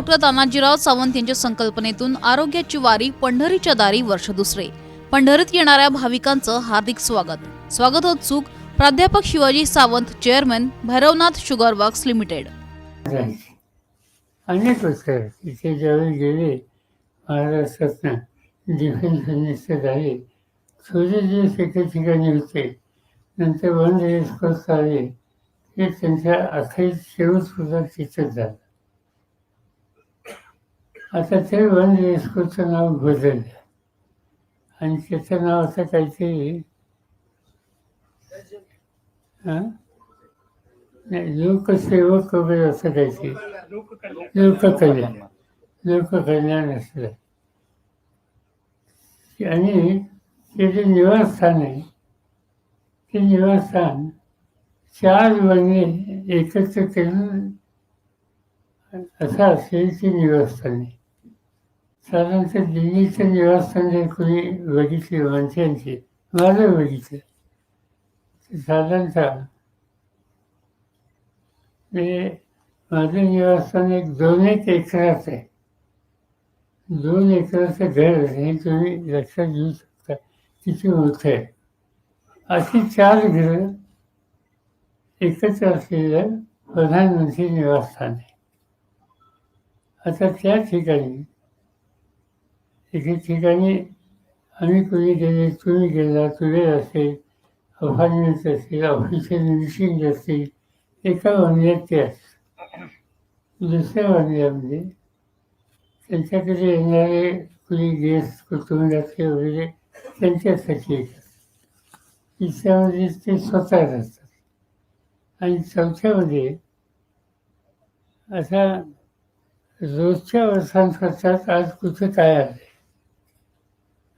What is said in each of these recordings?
Doctor Tanajirao Sawant यांच्या संकल्पनेतून आरोग्याची वारी पंढरीच्या दारी वर्ष दुसरे. पंढरीत येणाऱ्या भाविकांचं हार्दिक स्वागत. स्वागत उत्सुक प्राध्यापक Shivaji Sawant chairman Bhairavnath sugar works limited. अनेक उत्तर तिथे ज्यावेळी गेले महाराष्ट्रातनं डिफेन्स मिनिस्टर झाले थोडे दिवस एका ठिकाणी होते. नंतर वन रेस्कोर्स आले. हे त्यांच्या अखेर शेवट सुद्धा तिथंच झालं. आता ते वन युनेस्कोचं नाव बदललं आणि त्याचं नाव आता काहीतरी हां? नाही लोकसेवक वगैरे असं काहीतरी. लोककल्याण लोककल्याण असलं आणि ते जे निवासस्थान आहे ते निवासस्थान चार वने एकत्र करून असं असेल ते निवासस्थान आहे. साधारणतः दिल्लीचं निवासस्थान जर कोणी बघितले माणसांचे माझं बघितलं साधारणतः ते माझं निवासस्थान एक दोन एक एकराचं आहे. दोन एकराचं घर हे तुम्ही लक्षात घेऊ शकता किती मोठं आहे. अशी चार घरं एकत्र असलेलं प्रधानमंत्री निवासस्थान आहे. आता त्या ठिकाणी एके ठिकाणी आम्ही कोणी गेले तुम्ही गेला तुझे असेल अपार्टमेंट असेल ऑफिशियल निशिंग असतील एका वनव्यात ते असतात. दुसऱ्या वनव्यामध्ये त्यांच्याकडे येणारे कुणी गेस्ट कुटुंबातले वगैरे त्यांच्यासाठी येतात. तिसऱ्यामध्ये ते स्वतः राहतात. आणि चौथ्यामध्ये असा रोजच्या वर्षांकरतात आज कुठे काय आहे?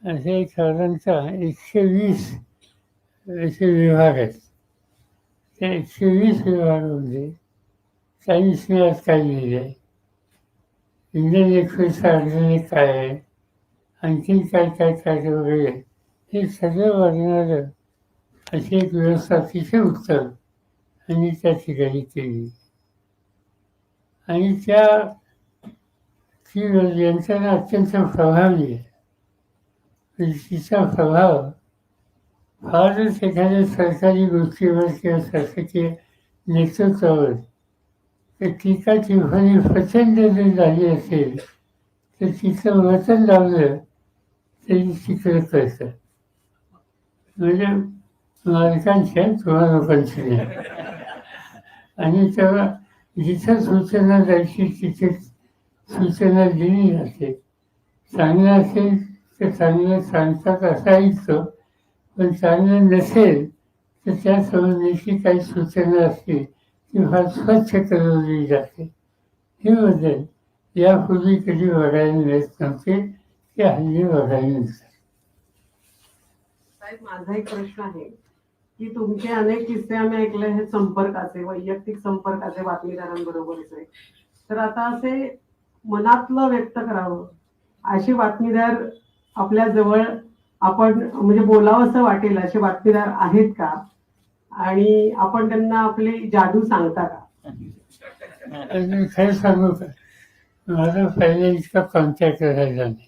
असे साधारणतः एकशे वीस असे विभाग आहेत. त्या एकशे वीस विभागामध्ये चाळीस आज काय लिहिले आहे इंडियन एक्सप्रेसचा अर्जने काय आहे आणखीन काय काय काय वगैरे हे सगळं वाढणारं अशी एक व्यवस्था अतिशय उत्तम आणि त्या ठिकाणी केली. आणि त्या ती यंत्रणा अत्यंत प्रभावी आहे. म्हणजे प्रभाव. फारच एखाद्या सरकारी गोष्टीवर किंवा शासकीय नेतृत्वावर तर टीका टिप्पणी प्रचंड जर झाली असेल तर तिचं वचन लावलं तरी तिकडे कळतं म्हणजे मालकांच्या किंवा लोकांची नाही. आणि तेव्हा जिथं सूचना द्यायची तिथे सूचना दिली जाते. चांगलं असेल तर चांगलं सांगतात असायचं पण चांगलं नसेल तर त्या संबंधीची काही सूचना असतील ती फार स्वच्छ करवली जाते. हे बदल यापूर्वी कधी बघायला मिळत नव्हते ते हल्ली बघायला मिळतात. साहेब माझा एक प्रश्न आहे की तुमचे अनेक किस्से आम्ही ऐकले हे संपर्काचे वैयक्तिक संपर्काचे बातमीदारांबरोबरचे तर आता असे मनातलं व्यक्त करावं अशी बातमीदार आपल्या जवळ आपण म्हणजे बोलावं असं वाटेल असे बातमीदार आहेत का? आणि आपण त्यांना आपली जादू सांगता का? आणि मी खरं सांगू का? माझा पहिला इतका कॉन्टॅक्ट राहिला नाही.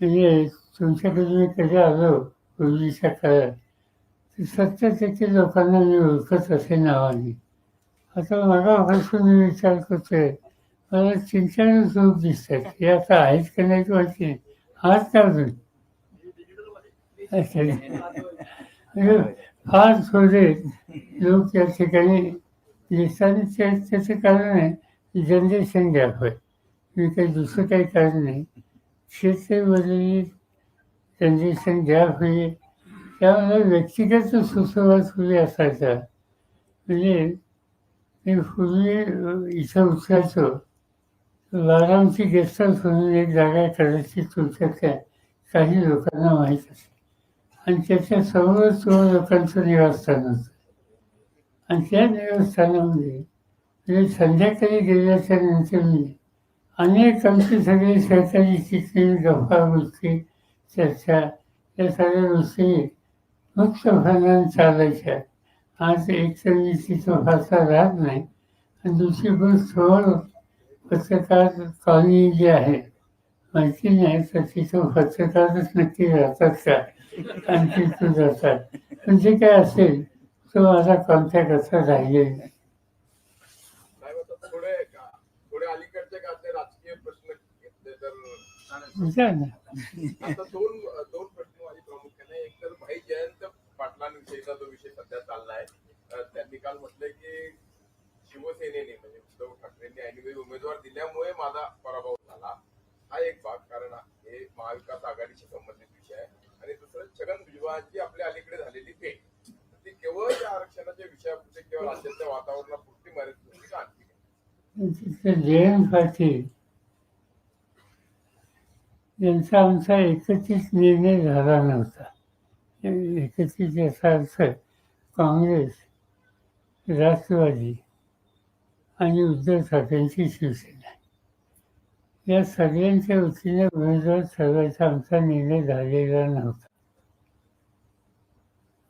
म्हणजे तुमच्याकडे मी कधी आलो पूर्वीच्या काळात? तर सत्तर लोकांना मी ओळखत असे नावाने. आता मगापासून मी विचार करतोय मला तीन चार लोक दिसतात हे आता आहेत का नाही माहिती नाही. आहात का अच्छा. म्हणजे फार थोडे लोक या ठिकाणी दिसताना त्याचं कारण आहे जनरेशन गॅप होय मी काही दुसरं काही कारण नाही। क्षेत्र बदलली जनरेशन गॅप होईल त्यामुळे व्यक्तिगत सुसंवाद पूर्वी असायचा म्हणजे मी पूर्वी इथं उचलायचो बारामती गेस्ट म्हणून एक जागा करायची तुमच्यातल्या काही लोकांना माहीत असते आणि त्याच्या समोरच लोकांचं निवासस्थान होतं आणि त्या निवासस्थानामध्ये म्हणजे संध्याकाळी गेल्याच्यानंतर मी अनेक आमचे सगळे सहकारी चिठ्ठी गप्पा गोष्टी चर्चा या सगळ्या गोष्टी मुक्तपणाने चालायच्या. आज एक तर मी तिथं फारसा राहत नाही. आणि दुसरी गोष्ट समोर पत्रकार कॉलनी जी आहे माहिती नाही तर तिथं पत्रकारच नक्की राहतात का? आणि तिथं जातात. पण जे काय असेल तो माझा कॉन्टॅक्ट असा राहिलेला नाही विचार ना. दोन दोन प्रश्न माझे प्रामुख्याने एक तर भाई जयंत पाटलांविषयीचा जो विषय सध्या चाललाय अं, त्यांनी काल म्हटलंय की शिवसेनेने म्हणजे उद्धव ठाकरेंनी ऐनवेळी उमेदवार दिल्यामुळे माझा पराभव झाला हा एक भाग कारण हे महाविकास आघाडीशी संबंधित विषय आहे आणि दुसरं छगन भुजबळांची आपल्या अलीकडे झालेली भेट ती केवळ या आरक्षणाच्या विषयापुरते किंवा राज्याच्या वातावरणापुरती मर्यादित होती का आणखी काही? तिथे जयंत पाटील यांचा आमचा एकत्रित निर्णय झाला नव्हता. एकत्रित याचा अर्थ काँग्रेस राष्ट्रवादी आणि उद्धव ठाकरेंची शिवसेना. या सगळ्यांच्या वतीने उमेदवार ठरवायचा आमचा निर्णय झालेला नव्हता.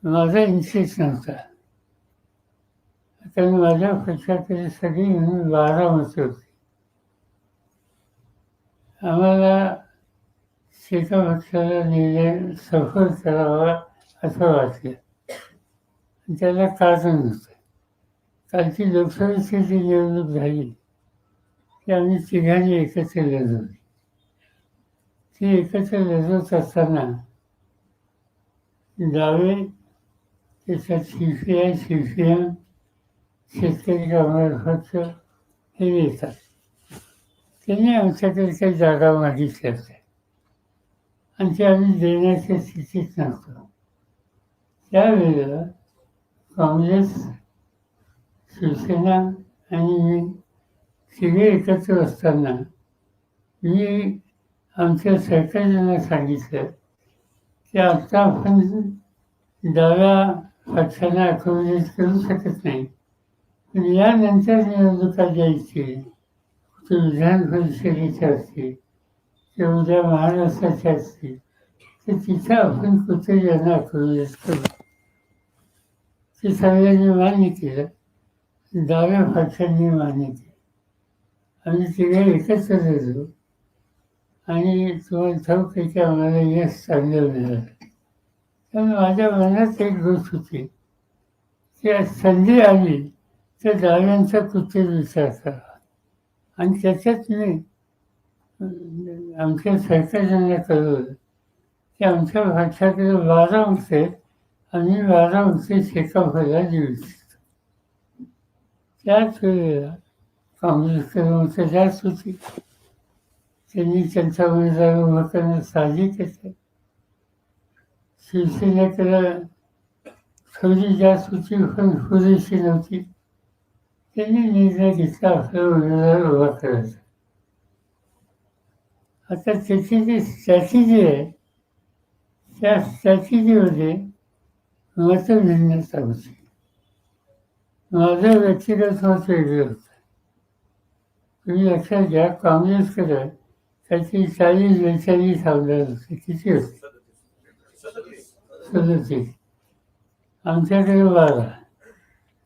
माझा इंटरेस्ट नव्हता. त्याने माझ्या पक्षाकडे सगळी म्हणून बारा मतं होती. आम्हाला एका लिहिले सफर करावा असं वाटलं. त्याला कारण होतं. कालची लोकसभेची जी निवडणूक झाली. ती आम्ही तिघांनी एकत्र लढवली. ती एकत्र लढवत असताना डावे त्याच्यात शिवसेना एम शेतकरी कामगार खर्च हे येतात त्यांनी आमच्याकडे काही जागा मागितल्या होत्या आणि ते आम्ही देण्याच्या स्थितीत नव्हतो. त्यावेळेला काँग्रेस शिवसेना आणि मी तिघे एकत्र असताना मी आमच्या सरकारजना सांगितलं की आता आपण डाव्या पक्षांना अकोमोडेट करू शकत नाही. पण यानंतर निवडणुका द्यायची ते विधान परिषदेच्या असतील ते उद्या महाराष्ट्राच्या असतील. तर तिथं आपण कुठे यांना अकोमोडेट करू? ते सगळ्यांनी मान्य केलं. डाव्या पक्षांनी मान्य केलं. आम्ही तिघे एकत्र राहिलो आणि तुम्हाला ठाऊक आहे की? आम्हाला यश चांगलं मिळालं. त्यामुळे माझ्या मनात एक गोष्ट होती. की आज संधी आली. तर डाव्यांचा कुठे विचार करा. आणि त्याच्यात मी आमच्या सहकार्यांना कळवलं की आमच्या भाषाकडे बारा अंश आणि आम्ही बारा अंश व्हायला देऊ शकतो त्याच वेळेला काँग्रेसकडे मत जास्त होती. त्यांनी त्यांचा उमेदवार उभा करणं साहजिक आहे शिवसेनेकडे थोडी जास्त होती पण पुरेशी नव्हती. त्यांनी निर्णय घेतला करायचा आता त्याची जी स्ट्रॅटेजी आहे त्या स्ट्रॅटेजीमध्ये मतभिन्नता होती माझं व्यक्तिगत मत वेगळं होतं तुम्ही लक्षात घ्या काँग्रेसकडे त्याची चाळीस बेचाळीस आमदार होते किती होते सदतीस आमच्याकडे बारा.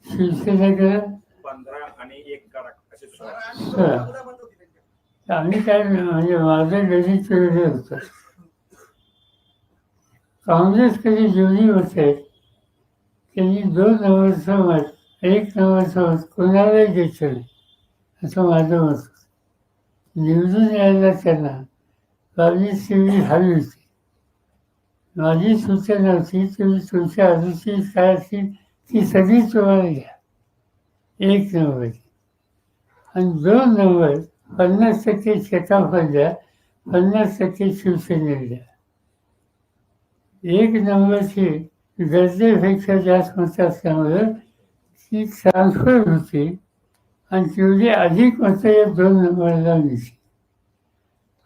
शिवसेनेकडे पंधरा आणि एक करा. असे आम्ही काय म्हणजे माझं गणित वेगळं होतं. काँग्रेसकडे जेवढी मत आहेत त्यांनी दोन नंबरचं मत एक नंबरचं मत कोणालाही द्यायचं नाही. असं माझं मत होतं. निवडून यायला त्यांना बावीस तेवीस हवी होती. माझी सूचना होती तुम्ही तुमच्या आजूची काय असतील ती सगळी तुम्हाला घ्या. एक नंबर. आणि दोन नंबर पन्नास टक्के शेकाफल द्या पन्नास टक्के शिवसेनेला द्या. एक नंबरची गरजेपेक्षा जास्त मतं असल्यामुळं ती ट्रान्सफर होती आणि तेवढी अधिक मतं या दोन नंबरला मिळते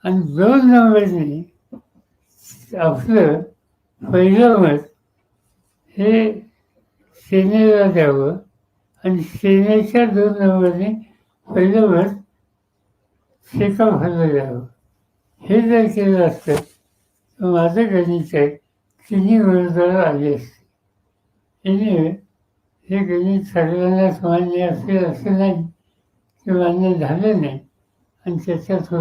आणि दोन नंबरने आपलं पहिलं मत हे सेनेला द्यावं. आणि शेण्याच्या दोन नंबरने पहिलं शेकाप शेकाफाला द्यावं हे जर केलं असतं तर माझं गणित आहे तिन्ही रोजगार आले असते. एनिवे हे गणित सगळ्यांनाच मान्य असेल असं नाही ते मान्य झालं नाही आणि त्याच्यात